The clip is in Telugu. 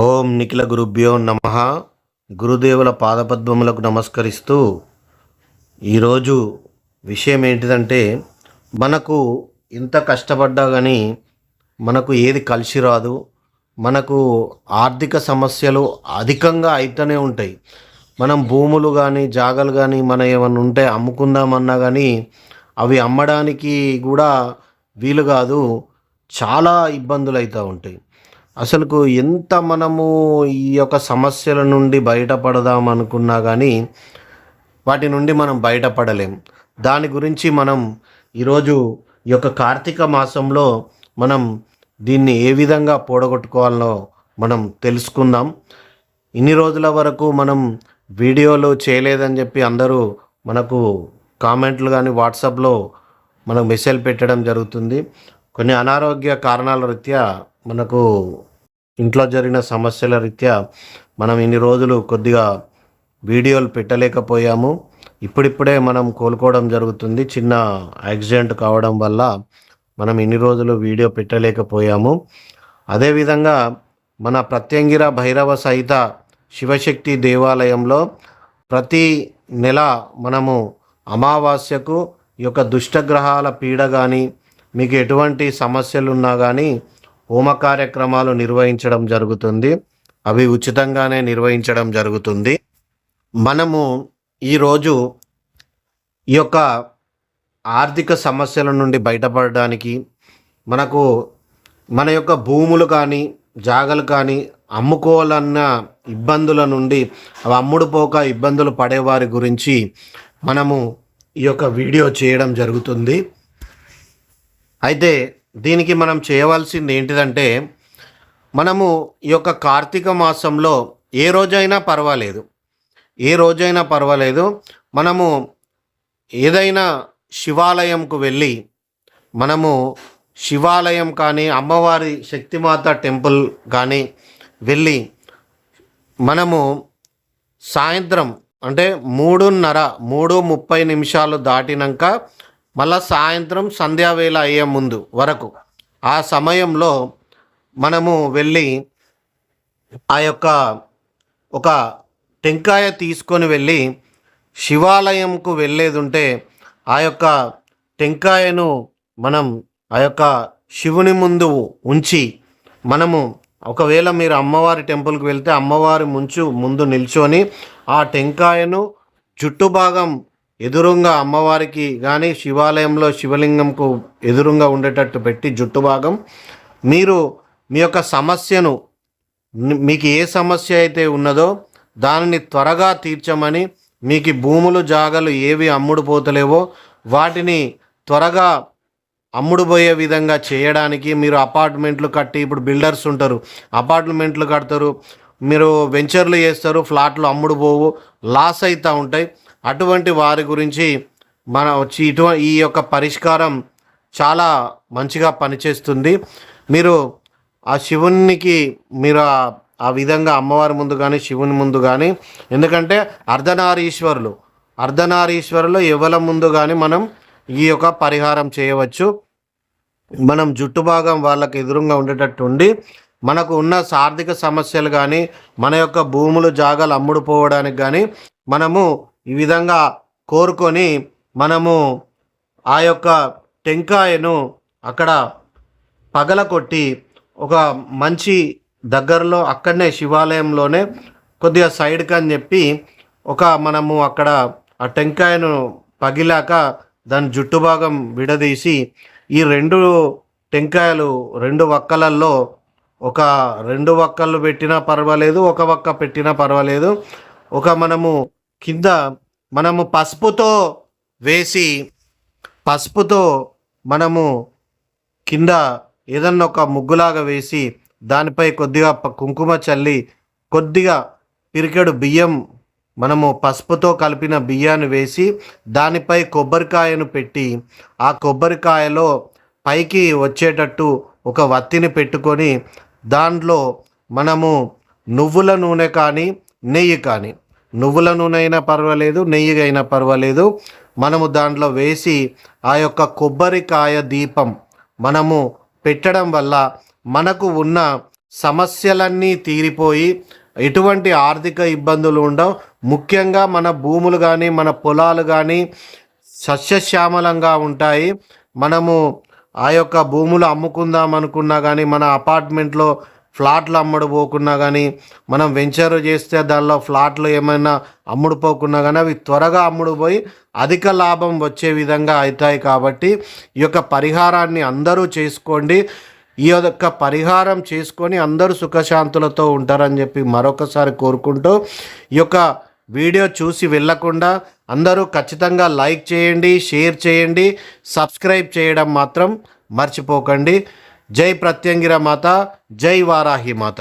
ఓం నిఖిల గురుభ్యో నమ. గురుదేవుల పాదపద్మములకు నమస్కరిస్తూ ఈరోజు విషయం ఏంటిదంటే మనకు ఇంత కష్టపడ్డా కానీ మనకు ఏది కలిసి రాదు మనకు ఆర్థిక సమస్యలు అధికంగా అయితేనే ఉంటాయి. మనం భూములు కానీ జాగలు కానీ మన ఏమైనా ఉంటే అమ్ముకుందామన్నా కానీ అవి అమ్మడానికి కూడా వీలు కాదు చాలా ఇబ్బందులు అవుతూ ఉంటాయి. అసలుకు ఎంత మనము ఈ యొక్క సమస్యల నుండి బయటపడదాం అనుకున్నా కానీ వాటి నుండి మనం బయటపడలేం. దాని గురించి మనం ఈరోజు ఈ యొక్క కార్తీక మాసంలో మనం దీన్ని ఏ విధంగా పోడగొట్టుకోవాలో మనం తెలుసుకుందాం. ఇన్ని రోజుల వరకు మనం వీడియోలు చేయలేదని చెప్పి అందరూ మనకు కామెంట్లు కానీ వాట్సాప్లో మనకు మెసేజ్ పెట్టడం జరుగుతుంది. కొన్ని అనారోగ్య కారణాల రీత్యా మనకు ఇంట్లో జరిగిన సమస్యల రీత్యా మనం ఇన్ని రోజులు కొద్దిగా వీడియోలు పెట్టలేకపోయాము. ఇప్పుడిప్పుడే మనం కోలుకోవడం జరుగుతుంది. చిన్న యాక్సిడెంట్ కావడం వల్ల మనం ఇన్ని రోజులు వీడియో పెట్టలేకపోయాము. అదేవిధంగా మన ప్రత్యంగిర భైరవ సహిత శివశక్తి దేవాలయంలో ప్రతి నెల మనము అమావాస్యకు ఈ యొక్క దుష్టగ్రహాల పీడ కానీ మీకు ఎటువంటి సమస్యలు ఉన్నా కానీ హోమ కార్యక్రమాలు నిర్వహించడం జరుగుతుంది. అవి ఉచితంగానే నిర్వహించడం జరుగుతుంది. మనము ఈరోజు ఈ యొక్క ఆర్థిక సమస్యల నుండి బయటపడడానికి మనకు మన యొక్క భూములు కానీ జాగలు కానీ అమ్ముకోవాలన్న ఇబ్బందుల నుండి అవి అమ్ముడుపోక ఇబ్బందులు పడేవారి గురించి మనము ఈ యొక్క వీడియో చేయడం జరుగుతుంది. అయితే దీనికి మనం చేయవలసింది ఏంటిదంటే మనము ఈ యొక్క కార్తీక మాసంలో ఏ రోజైనా పర్వాలేదు. ఏ రోజైనా పర్వాలేదు. మనము ఏదైనా శివాలయంకు వెళ్ళి మనము శివాలయం కానీ అమ్మవారి శక్తిమాత టెంపుల్ కానీ వెళ్ళి మనము సాయంత్రం అంటే మూడున్నర మూడు ముప్పై నిమిషాలు దాటినాక మళ్ళా సాయంత్రం సంధ్యావేళ అయ్యే ముందు వరకు ఆ సమయంలో మనము వెళ్ళి ఆ యొక్క ఒక టెంకాయ తీసుకొని వెళ్ళి శివాలయంకు వెళ్ళేది ఉంటే ఆ యొక్క టెంకాయను మనం ఆ యొక్క శివుని ముందు ఉంచి మనము ఒకవేళ మీరు అమ్మవారి టెంపుల్కి వెళ్తే అమ్మవారి ముంచు ముందు నిల్చొని ఆ టెంకాయను చుట్టు భాగం ఎదురుంగా అమ్మవారికి కానీ శివాలయంలో శివలింగంకు ఎదురుగా ఉండేటట్టు పెట్టి జుట్టు భాగం. మీరు మీ యొక్క సమస్యను మీకు ఏ సమస్య అయితే ఉన్నదో దానిని త్వరగా తీర్చమని మీకు భూములు జాగలు ఏవి అమ్ముడు పోతలేవో వాటిని త్వరగా అమ్ముడుపోయే విధంగా చేయడానికి మీరు అపార్ట్మెంట్లు కట్టి ఇప్పుడు బిల్డర్స్ ఉంటారు అపార్ట్మెంట్లు కడతారు మీరు వెంచర్లు చేస్తారు ఫ్లాట్లు అమ్ముడు పోవు లాస్ అవుతూ ఉంటాయి. అటువంటి వారి గురించి మన వచ్చి ఇటు ఈ యొక్క పరిష్కారం చాలా మంచిగా పనిచేస్తుంది. మీరు ఆ శివునికి మీరు ఆ- విధంగా అమ్మవారి ముందు కానీ శివుని ముందు కానీ ఎందుకంటే అర్ధనారీశ్వరులు అర్ధనారీశ్వరులు ఎవల ముందు కానీ మనం ఈ యొక్క పరిహారం చేయవచ్చు. మనం జుట్టు భాగం వాళ్ళకి ఎదురుగా ఉండేటట్టు ఉండి మనకు ఉన్న ఆర్థిక సమస్యలు కానీ మన యొక్క భూములు జాగాలు అమ్ముడుపోవడానికి కానీ మనము ఈ విధంగా కోరుకొని మనము ఆ యొక్క టెంకాయను అక్కడ పగలకొట్టి ఒక మంచి దగ్గరలో అక్కడనే శివాలయంలోనే కొద్దిగా సైడ్కి అని చెప్పి ఒక మనము అక్కడ ఆ టెంకాయను పగిలాక దాని జుట్టు భాగం విడదీసి ఈ రెండు టెంకాయలు రెండు వక్కలల్లో ఒక రెండు వక్కలు పెట్టినా పర్వాలేదు ఒక వక్క పెట్టినా పర్వాలేదు. ఒక మనము కింద మనము పసుపుతో వేసి పసుపుతో మనము కింద ఏదన్నా ఒక ముగ్గులాగా వేసి దానిపై కొద్దిగా కుంకుమ చల్లి కొద్దిగా పిరికెడు బియ్యం మనము పసుపుతో కలిపిన బియ్యాన్ని వేసి దానిపై కొబ్బరికాయను పెట్టి ఆ కొబ్బరికాయలో పైకి వచ్చేటట్టు ఒక వత్తిని పెట్టుకొని దాంట్లో మనము నువ్వుల నూనె కానీ నెయ్యి కానీ నువ్వుల నూనె అయినా పర్వాలేదు నెయ్యి అయినా పర్వాలేదు. మనము దాంట్లో వేసి ఆ యొక్క కొబ్బరికాయ దీపం మనము పెట్టడం వల్ల మనకు ఉన్న సమస్యలన్నీ తీరిపోయి ఎటువంటి ఆర్థిక ఇబ్బందులు ఉండవు. ముఖ్యంగా మన భూములు కానీ మన పొలాలు కానీ సస్యశ్యామలంగా ఉంటాయి. మనము ఆ యొక్క భూములు అమ్ముకుందాం అనుకున్నా కానీ మన అపార్ట్మెంట్లో ఫ్లాట్లు అమ్ముడు పోకున్నా కానీ మనం వెంచర్ చేస్తే దానిలో ఫ్లాట్లు ఏమైనా అమ్ముడు పోకున్నా కానీ అవి త్వరగా అమ్ముడు పోయి అధిక లాభం వచ్చే విధంగా అవుతాయి కాబట్టి ఈ యొక్క పరిహారాన్ని అందరూ చేసుకోండి. ఈ యొక్క పరిహారం చేసుకొని అందరూ సుఖశాంతులతో ఉంటారని చెప్పి మరొకసారి కోరుకుంటూ ఈ యొక్క వీడియో చూసి వెళ్ళకుండా అందరూ ఖచ్చితంగా లైక్ చేయండి షేర్ చేయండి సబ్స్క్రైబ్ చేయడం మాత్రం మర్చిపోకండి. జై ప్రత్యంగిర మాత జై వారాహి మాత.